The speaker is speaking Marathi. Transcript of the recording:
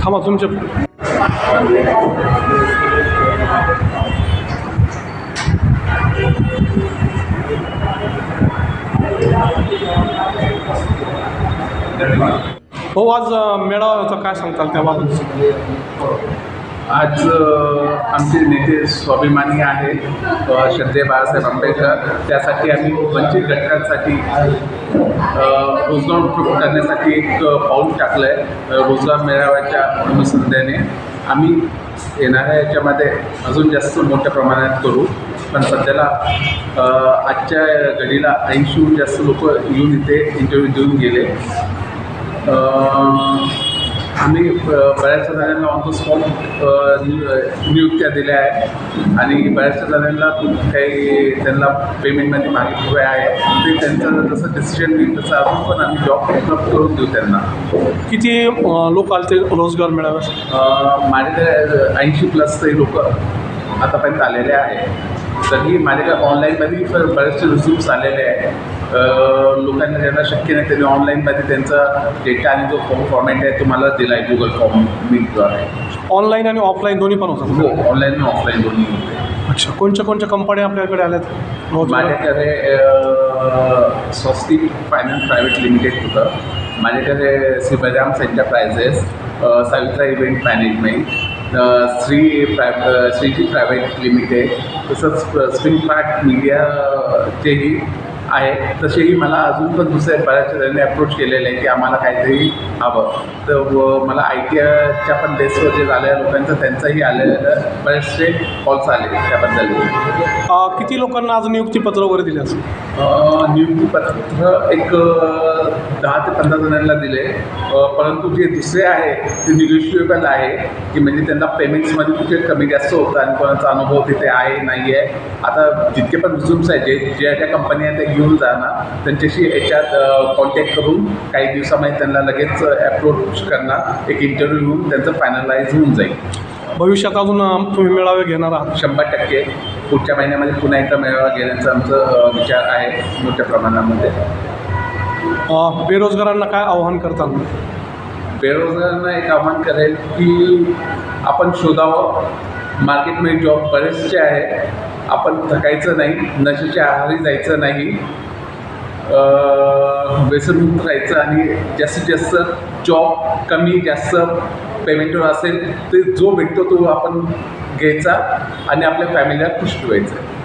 थांबा तुमच्या हो आज अं, मेळाव्याचं काय सांगताल त्याबाबत आज आमचे नेते स्वाभिमानी आहेत श्रद्धे बाळासाहेब आंबेडकर. त्यासाठी आम्ही वंचित घटकांसाठी रोजगार उपयोग करण्यासाठी एक पाऊल टाकलं आहे रोजगार मेळाव्याच्या अनुसंधाने. आम्ही येणाऱ्या याच्यामध्ये अजून जास्त मोठ्या प्रमाणात करू पण सध्याला आजच्या घडीला ऐंशीहून जास्त लोक येऊन इथे इंटरव्ह्यू देऊन गेले. आम्ही बऱ्याचशा जणांना ऑन द स्पॉट नियुक्त्या दिल्या आहे आणि बऱ्याचशा जणांना काही त्यांना पेमेंटमध्ये मागितले आहे. ते त्यांचं जसं डिसिजन घेईल तसं अजून पण आम्ही जॉब उपलब्ध करून देऊ त्यांना. किती लोक आले ते रोजगार अ, माझ्याकडे ऐंशी प्लस ते लोक आतापर्यंत आलेले आहे तरी माझ्याकडे ऑनलाईनमध्ये बरेचसे रिझ्यूम्स आलेले आहे लोकांना ज्यांना शक्य नाही त्यांनी ऑनलाईनमध्ये त्यांचा डेटा आणि जो फॉर्म फॉर्मॅट आहे तो मला दिला आहे गुगल फॉर्म मीटद्वारे ऑनलाईन आणि ऑफलाईन दोन्ही पण होतात. हो ऑनलाईन आणि ऑफलाईन दोन्ही होते. अच्छा कोणत्या कोणत्या कंपन्या आपल्याकडे आल्यात? माझ्याकडे स्वस्तिक फायनान्स प्रायव्हेट लिमिटेड होतं. माझ्याकडे Shri Balram enterprises uh, Savitra event management Shri प्राय श्रीजी प्रायव्हेट लिमिटेड तसंच स्प्रिंग पार्ट मीडियाचेही आहे तसेही मला अजून पण दुसऱ्या बऱ्याच जणांनी अप्रोच केलेले आहे की आम्हाला काहीतरी हवं. तर व मला आय टी आयच्या पण बेसवर जे झालेल्या लोकांचं त्यांचाही आलेलं बरेचसे कॉल्स आले त्याबद्दल. अं, किती लोकांना आज नियुक्तीपत्र वगैरे दिले असेल? अ, नियुक्तीपत्र एक अ, दहा ते पंधरा जणांना दिले. अ, परंतु जे दुसरे आहे ते निगोशिएबल आहे की म्हणजे त्यांना पेमेंट्समध्ये कुठे कमी जास्त होतं आणि कोणाचा अनुभव तिथे आहे नाही आहे. आता जितके पण रिझ्युम्स आहेत जे ज्या ज्या कंपन्या त्या घेऊन जाणार त्यांच्याशी याच्यात कॉन्टॅक्ट करून काही दिवसामध्ये त्यांना लगेच अप्रोच करणार एक इंटरव्ह्यू घेऊन त्यांचं फायनलाइज होऊन जाईल. भविष्यात अजून अं, तुम्ही मेळावे घेणार आहात? शंभर टक्के. पुढच्या महिन्यामध्ये पुन्हा एकदा मेळावा घेण्याचा आमचं विचार आहे मोठ्या प्रमाणामध्ये. बेरोजगारांना काय आव्हान करताल? बेरोजगारांना एक आव्हान करेल की आपण शोधावं. मार्केटमध्ये जॉब बरेचसे आहे. आपण थकायचं नाही नशेच्या आहारी जायचं नाही. व्यसनमुक्त राहायचं आणि जास्तीत जास्त जॉब कमी जास्त पेमेंटवर असेल ते जो भेटतो तो आपण घ्यायचा आणि आपल्या फॅमिलीला खुश ठेवायचं.